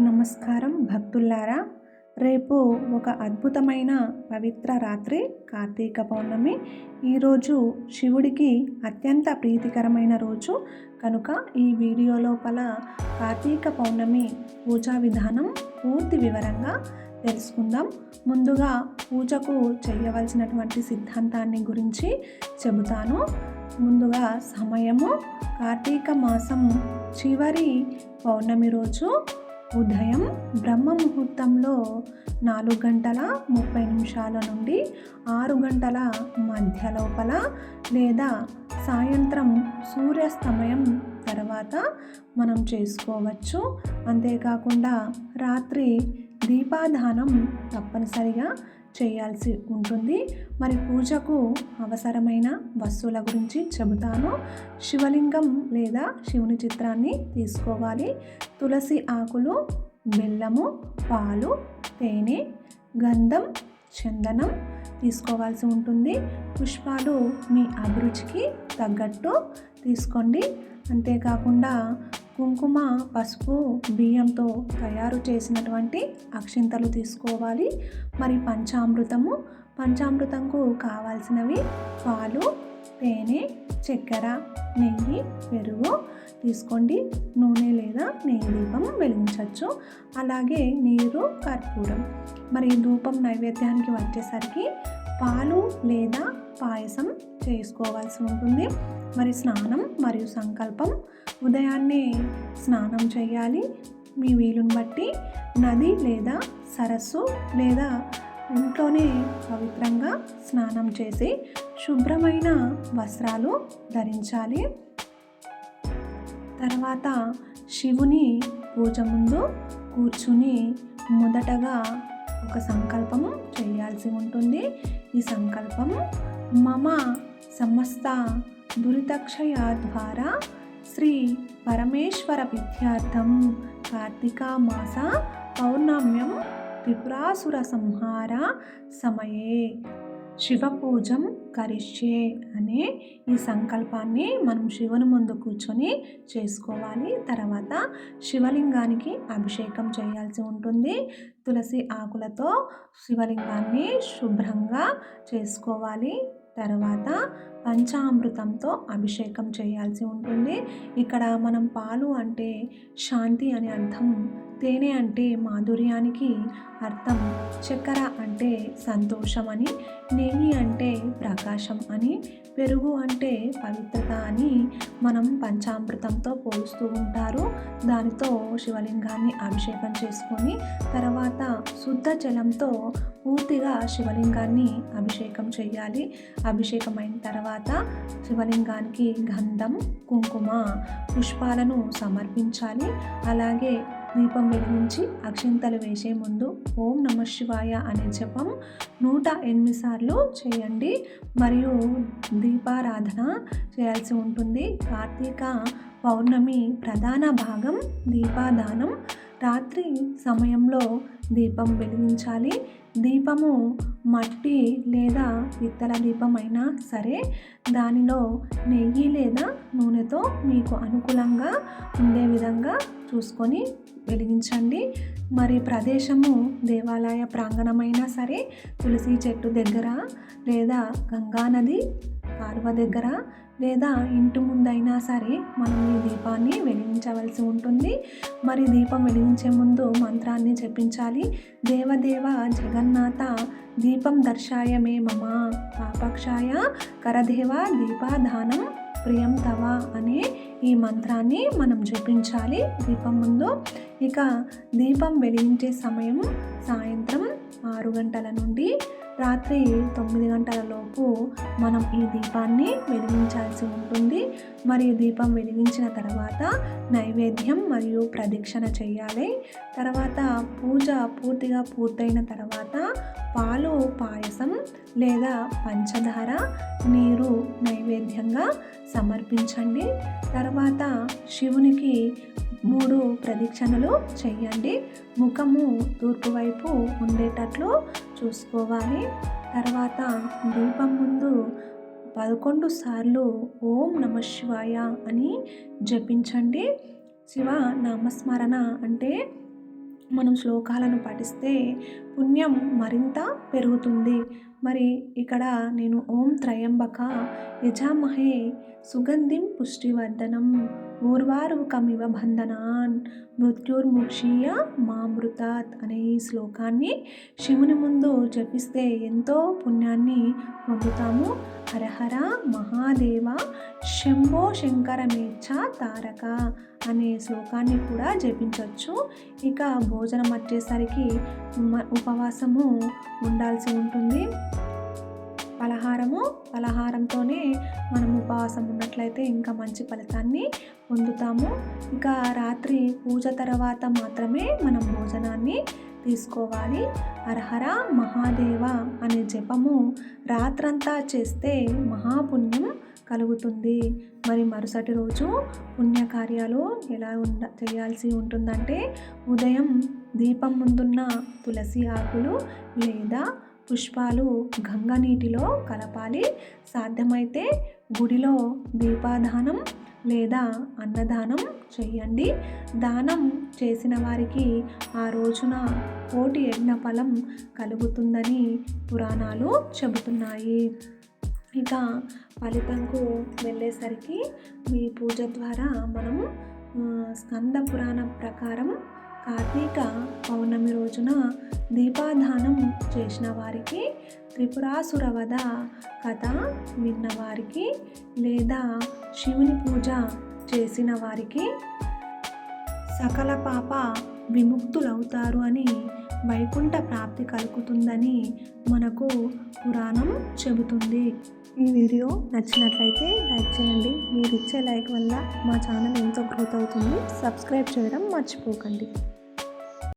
నమస్కారం భక్తులారా రేపు ఒక అద్భుతమైన పవిత్ర రాత్రి కార్తీక పౌర్ణమి. ఈరోజు శివుడికి అత్యంత ప్రీతికరమైన రోజు. కనుక ఈ వీడియో లోపల కార్తీక పౌర్ణమి పూజా విధానం పూర్తి వివరంగా తెలుసుకుందాం. ముందుగా పూజకు చేయవలసినటువంటి సిద్ధాంతాన్ని గురించి చెబుతాను. ముందుగా సమయము. కార్తీక మాసం చివరి పౌర్ణమి రోజు. ఉదయం బ్రహ్మ ముహూర్తంలో నాలుగు గంటల ముప్పై నిమిషాల నుండి ఆరు గంటల మధ్య లోపల లేదా సాయంత్రం సూర్యాస్తమయం తర్వాత మనం చేసుకోవచ్చు. అంతేకాకుండా రాత్రి దీపాదానం తప్పనిసరిగా చేయాల్సి ఉంటుంది. మరి పూజకు అవసరమైన వస్తువుల గురించి చెబుతాను. శివలింగం లేదా శివుని చిత్రాన్ని తీసుకోవాలి. తులసి ఆకులు బెల్లము పాలు తేనె గంధం చందనం తీసుకోవాల్సి ఉంటుంది. పుష్పాలు మీ అభిరుచికి తగ్గట్టు తీసుకోండి. అంతేకాకుండా కుంకుమ పసుపు బియ్యంతో తయారు చేసినటువంటి అక్షింతలు తీసుకోవాలి. మరి పంచామృతము. పంచామృతంకు కావాల్సినవి పాలు తేనె చక్కెర నెయ్యి పెరుగు తీసుకోండి. నూనె లేదా నెయ్యి దీపం వెలిగించవచ్చు. అలాగే నీరు కర్పూరం. మరి ధూపం నైవేద్యానికి వచ్చేసరికి పాలు లేదా పాయసం చేసుకోవాల్సి ఉంటుంది. మరి స్నానం మరియు సంకల్పం ఉదయాన్నే స్నానం చేయాలి. మీ వీలుని బట్టి నది లేదా సరస్సు లేదా ఇంట్లోనే పవిత్రంగా స్నానం చేసి శుభ్రమైన వస్త్రాలు ధరించాలి. తర్వాత శివుని పూజ ముందు కూర్చుని మొదటగా ఒక సంకల్పము చేయాల్సి ఉంటుంది. ఈ సంకల్పం మమ సమస్త దురితక్షయా ద్వారా శ్రీ పరమేశ్వర విద్యార్థం కార్తీకామాస పౌర్ణమ్యం త్రిపురాసుర సంహార సమయే శివపూజం కరిష్యే అనే ఈ సంకల్పాన్ని మనం శివుని ముందు కూర్చొని చేసుకోవాలి. తర్వాత శివలింగానికి అభిషేకం చేయాల్సి ఉంటుంది. తులసి ఆకులతో శివలింగాన్ని శుభ్రంగా చేసుకోవాలి. తర్వాత పంచామృతంతో అభిషేకం చేయాల్సి ఉంటుంది. ఇక్కడ మనం పాలు అంటే శాంతి అని అర్థం తేనె అంటే మాధుర్యానికి అర్థం చక్కెర అంటే సంతోషం అని నెయ్యి అంటే ప్రకాశం అని పెరుగు అంటే పవిత్రత అని మనం పంచామృతంతో పోలుస్తూ ఉంటారు. దానితో శివలింగాన్ని అభిషేకం చేసుకొని తర్వాత శుద్ధ జలంతో పూర్తిగా శివలింగాన్ని అభిషేకం చేయాలి. అభిషేకం అయిన తర్వాత శివలింగానికి గంధం కుంకుమ పుష్పాలను సమర్పించాలి. అలాగే దీపం వెలిగించి అక్షింతలు వేసే ముందు ఓం నమ శివాయ అనే జపం నూట ఎనిమిది సార్లు చేయండి. మరియు దీపారాధన చేయాల్సి ఉంటుంది. కార్తీక పౌర్ణమి ప్రధాన భాగం దీపాదానం. రాత్రి సమయంలో దీపం వెలిగించాలి. దీపము మట్టి లేదా పిత్తల దీపం అయినా సరే దానిలో నెయ్యి లేదా నూనెతో మీకు అనుకూలంగా ఉండే విధంగా చూసుకొని వెలిగించండి. మరి ప్రదేశము దేవాలయ ప్రాంగణమైనా సరే తులసి చెట్టు దగ్గర లేదా గంగానది కాలువ దగ్గర లేదా ఇంటి ముందైనా సరే మనం ఈ దీపాన్ని వెలిగించవలసి ఉంటుంది. మరి దీపం వెలిగించే ముందు మంత్రాన్ని జపించాలి. దేవదేవ జగన్నాథ దీపం దర్శాయ మే మమ పాపక్షాయ కరదేవ దీపాధానం ప్రియం తవ అనే ఈ మంత్రాన్ని మనం జపించాలి దీపం ముందు. ఇక దీపం వెలిగించే సమయం సాయంత్రం ఆరు గంటల నుండి రాత్రి తొమ్మిది గంటలలోపు మనం ఈ దీపాన్ని వెలిగించాల్సి ఉంటుంది. మరియు దీపం వెలిగించిన తర్వాత నైవేద్యం మరియు ప్రదక్షిణ చేయాలి. తర్వాత పూజ పూర్తిగా పూర్తయిన తర్వాత పాలు పాయసం లేదా పంచదార నీరు నైవేద్యంగా సమర్పించండి. తర్వాత శివునికి మూడు ప్రదక్షిణలు చేయండి. ముఖము తూర్పు వైపు ఉండేటట్లు చూసుకోవాలి. తర్వాత దీపం ముందు పదకొండు సార్లు ఓం నమ శివాయ అని జపించండి. శివ నామస్మరణ అంటే మనం శ్లోకాలను పఠిస్తే పుణ్యం మరింత పెరుగుతుంది. మరి ఇక్కడ నేను ఓం త్రయంబక యజామహే సుగంధిం పుష్టివర్ధనం ఊర్వారుకమివ బంధనాన్ మృత్యుర్ముక్షీయ మామృతాత్ అనే ఈ శ్లోకాన్ని శివుని ముందు జపిస్తే ఎంతో పుణ్యాన్ని పొందుతాము. హరహర మహాదేవ శంభో శంకరమేచ్ఛ తారక అనే శ్లోకాన్ని కూడా జపించవచ్చు ఇక భోజనం వచ్చేసరికి మ- ఉపవాసము ఉండాల్సి ఉంటుంది. పలహారము. పలహారంతోనే మనం ఉపవాసం ఉన్నట్లయితే ఇంకా మంచి ఫలితాన్ని పొందుతాము. ఇక రాత్రి పూజ తర్వాత మాత్రమే మనం భోజనాన్ని తీసుకోవాలి. అర్హర మహాదేవ అనే జపము రాత్రంతా చేస్తే మహాపుణ్యం కలుగుతుంది. మరి మరుసటి రోజు పుణ్యకార్యాలు ఎలా ఉండ చేయాల్సి ఉంటుందంటే ఉదయం దీపం ముందున్న తులసి ఆకులు లేదా పుష్పాలు గంగ నీటిలో కలపాలి. సాధ్యమైతే గుడిలో దీపాదానం లేదా అన్నదానం చేయండి. దానం చేసిన వారికి ఆ రోజున కోటి యజ్ఞ ఫలం కలుగుతుందని పురాణాలు చెబుతున్నాయి. ఇక ఫలితంకు వెళ్ళేసరికి మీ పూజ ద్వారా మనం స్కంద పురాణం ప్రకారం కార్తీక పౌర్ణమి రోజున దీపాధానం చేసిన వారికి త్రిపురాసురవధ కథ విన్నవారికి లేదా శివుని పూజ చేసిన వారికి సకల పాప విముక్తులవుతారు అని వైకుంఠ ప్రాప్తి కలుగుతుందని మనకు పురాణం చెబుతుంది. ఈ వీడియో నచ్చినట్లయితే లైక్ చేయండి. మీరు ఇచ్చే లైక్ వల్ల మా ఛానల్ ఎంతో గ్రోత్ అవుతుంది. సబ్స్క్రైబ్ చేయడం మర్చిపోకండి.